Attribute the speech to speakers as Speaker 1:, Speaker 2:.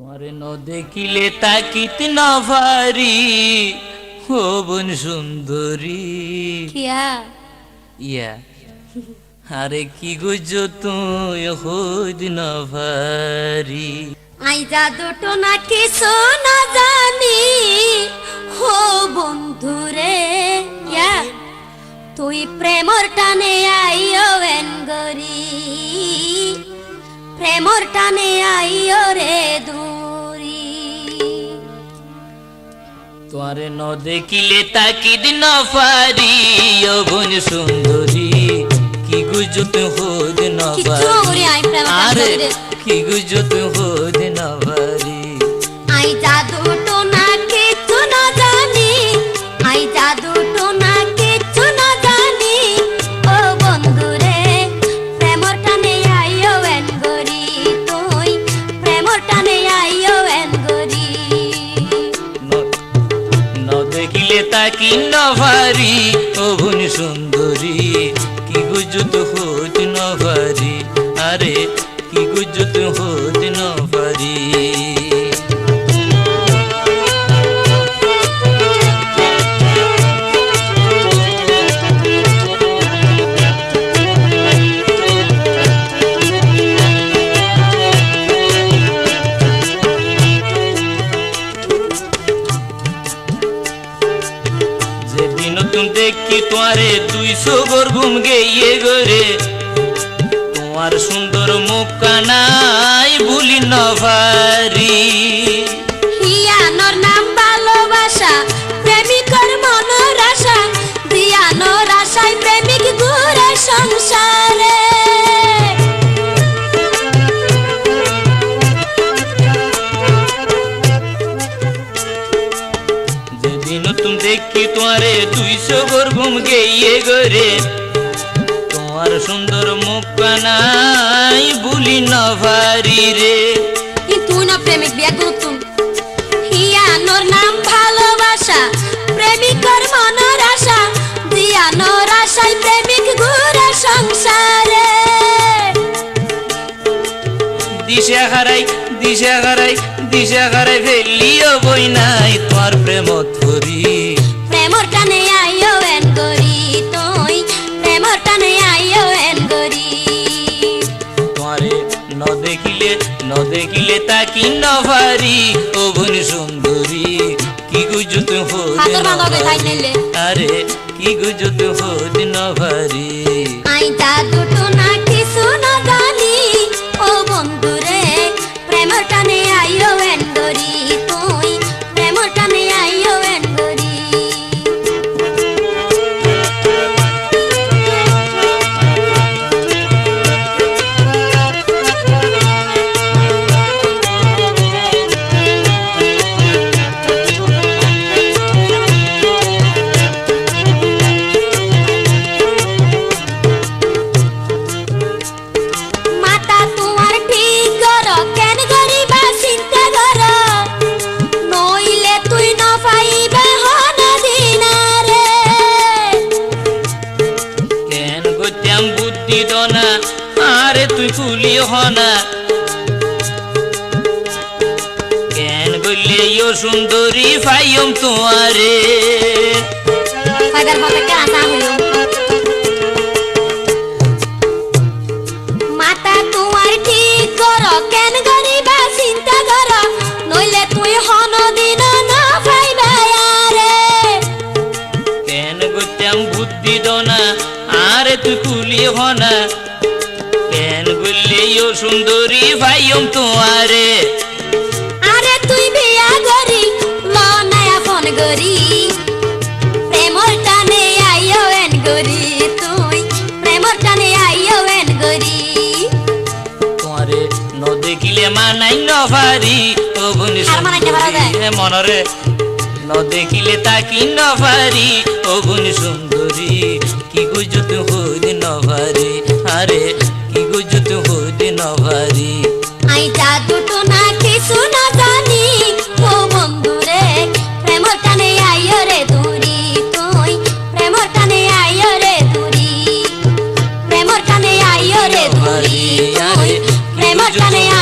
Speaker 1: তোমারে ন দেখিলে তাকিত না ভারি বোন সুন্দরী।
Speaker 2: কিয়া?
Speaker 1: ইয়া। আরে কি গুজ তুই হইদ না ভারি।
Speaker 2: আই জাদুটো না কিছু না জানি হো বন্ধুরে ইয়া। তুই প্রেমর টানে আইও এন গরি প্রেমর টানে আইও রে দূরি।
Speaker 1: তোমারে ন দেখিলে তাকি দিন ভারি হবন সুন্দরী কি
Speaker 2: গুজত হোদ নবা
Speaker 1: আরে কি গুজত হোদ হইদ সুন্দরী কি গুজুত হোত তুমি দেখি ঘুম গেয়ে গরে। তোমার সুন্দর মুখ কানাই ভুলি
Speaker 2: নভারি। নাম ভালোবাসা, প্রেমিকর মনের দিয়ানোর আশায় প্রেমিক ঘুরে সংসারে।
Speaker 1: তোমারে দুইশো গোর ঘুম গেয়ে গরে তোমার সুন্দর মুখ কানাই ভুলি ন ভারি রে
Speaker 2: কিন্তু না প্রেমিক বিয়া নতুন হিয়ানোর নাম ভালোবাসা প্রেমিকর মনের আশা। দিয়ানোর আশায় প্রেমিক ঘুরে সংসারে।
Speaker 1: দিশা হারাই দিশা হারাই দিশা হারাই ফেলিও বই নাই। তোমার প্রেমত করি তোমারে ন দেখিলে তা কি ন ভারি ও বোন সুন্দরী কি গুজুত
Speaker 2: হো
Speaker 1: আরে কি গুজুত হো ন ভারি? আরে তুই কুলি হনা। কেন গলে ইয়ো সুন্দরী ফাইয়ম তোমারে?
Speaker 2: মাতা ঠিক করো কেন গরিবা চিন্তা করো? নইলে তুই হন দিন না পাইবে আরে
Speaker 1: কেন গত্যাম বুদ্ধি দনা আরে তুই কুলি হনা? ইয়ো সুন্দরী ফাইয়ম তোমারে।
Speaker 2: আরে তুই বিয়া গরি লনায়া ফোন গরি প্রেমর টানে আইও এন গরি তুই প্রেমর টানে আইও এন গরি
Speaker 1: তোমারে ন দেখিলে মানাই ন ভারি ও বনি
Speaker 2: আর মানাইতে পারা যায়?
Speaker 1: সুন্দরী মনরে। ন দেখিলে তাকি ন ভারি ও বনি সুন্দরী কি কি গুজুত হইদ ন Bacaneando.